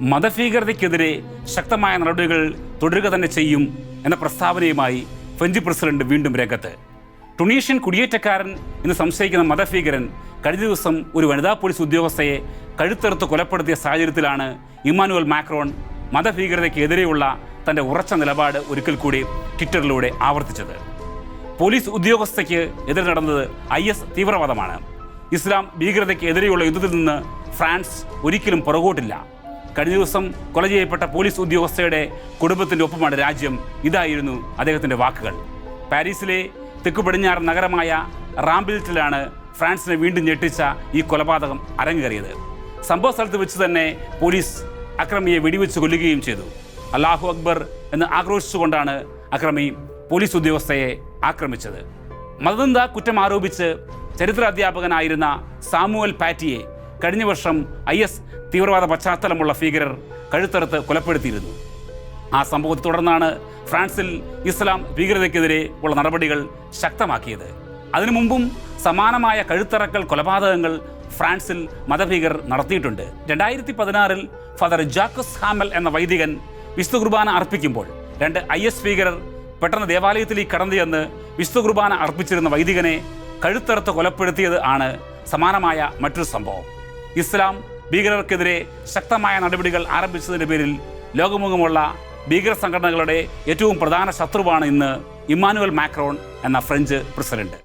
മതഭീകരതയ്ക്കെതിരെ ശക്തമായ നടപടികൾ തുടരുക തന്നെ ചെയ്യും എന്ന പ്രസ്താവനയുമായി ഫ്രഞ്ച് പ്രസിഡന്റ് വീണ്ടും രംഗത്ത്. ടുണീഷ്യൻ കുടിയേറ്റക്കാരൻ എന്ന് സംശയിക്കുന്ന മതഭീകരൻ കഴിഞ്ഞ ദിവസം ഒരു വനിതാ പോലീസ് ഉദ്യോഗസ്ഥയെ കഴുത്തെറുത്ത് കൊലപ്പെടുത്തിയ സാഹചര്യത്തിലാണ് ഇമ്മാനുവൽ മാക്രോൺ മതഭീകരതയ്ക്കെതിരെയുള്ള തന്റെ ഉറച്ച നിലപാട് ഒരിക്കൽ കൂടി ട്വിറ്ററിലൂടെ ആവർത്തിച്ചത്. പോലീസ് ഉദ്യോഗസ്ഥയ്ക്ക് എതിരെ നടന്നത് ഐ എസ് തീവ്രവാദമാണ്. ഇസ്ലാം ഭീകരതയ്ക്ക് എതിരെയുള്ള യുദ്ധത്തിൽ നിന്ന് ഫ്രാൻസ് ഒരിക്കലും പുറകോട്ടില്ല. കഴിഞ്ഞ ദിവസം കൊല ചെയ്യപ്പെട്ട പോലീസ് ഉദ്യോഗസ്ഥയുടെ കുടുംബത്തിന്റെ ഒപ്പമാണ് രാജ്യം. ഇതായിരുന്നു അദ്ദേഹത്തിന്റെ വാക്കുകൾ. പാരീസിലെ തെക്കു പടിഞ്ഞാറൻ നഗരമായ റാംബിൽറ്റിലാണ് ഫ്രാൻസിനെ വീണ്ടും ഞെട്ടിച്ച ഈ കൊലപാതകം അരങ്ങേറിയത്. സംഭവ സ്ഥലത്ത് വെച്ച് തന്നെ പോലീസ് അക്രമിയെ വെടിവെച്ച് കൊല്ലുകയും ചെയ്തു. അല്ലാഹു അക്ബർ എന്ന് ആക്രോശിച്ചുകൊണ്ടാണ് അക്രമി പോലീസ് ഉദ്യോഗസ്ഥയെ ആക്രമിച്ചത്. മതനിന്ദ കുറ്റം ആരോപിച്ച് ചരിത്ര അധ്യാപകനായിരുന്ന സാമുവൽ പാറ്റിയെ കഴിഞ്ഞ വർഷം ഐ എസ് തീവ്രവാദ പശ്ചാത്തലമുള്ള ഭീകരർ കഴുത്തറുത്ത് കൊലപ്പെടുത്തിയിരുന്നു. ആ സംഭവത്തെ തുടർന്നാണ് ഫ്രാൻസിൽ ഇസ്ലാം ഭീകരതയ്ക്കെതിരെ ഉള്ള നടപടികൾ ശക്തമാക്കിയത്. അതിനു മുമ്പും സമാനമായ കഴുത്തറക്കൽ കൊലപാതകങ്ങൾ ഫ്രാൻസിൽ മതഭീകർ നടത്തിയിട്ടുണ്ട്. രണ്ടായിരത്തി പതിനാറിൽ ഫാദർ ജാക്കസ് ഹാമൽ എന്ന വൈദികൻ വിശുദ്ധ കുർബാന അർപ്പിക്കുമ്പോൾ രണ്ട് ഐ എസ് ഭീകരർ പെട്ടെന്ന് ദേവാലയത്തിലേക്ക് കടന്നു ചെന്ന് വിശുദ്ധ കുർബാന അർപ്പിച്ചിരുന്ന വൈദികനെ കഴുത്തറുത്ത് കൊലപ്പെടുത്തിയത് ആണ് സമാനമായ മറ്റൊരു സംഭവം. ഇസ്ലാം ഭീകരർക്കെതിരെ ശക്തമായ നടപടികൾ ആരംഭിച്ചതിന്റെ പേരിൽ ലോകമുഖമുള്ള ഭീകര സംഘടനകളുടെ ഏറ്റവും പ്രധാന ശത്രുവാണ് ഇന്ന് ഇമ്മാനുവൽ മാക്രോൺ എന്ന ഫ്രഞ്ച് പ്രസിഡന്റ്.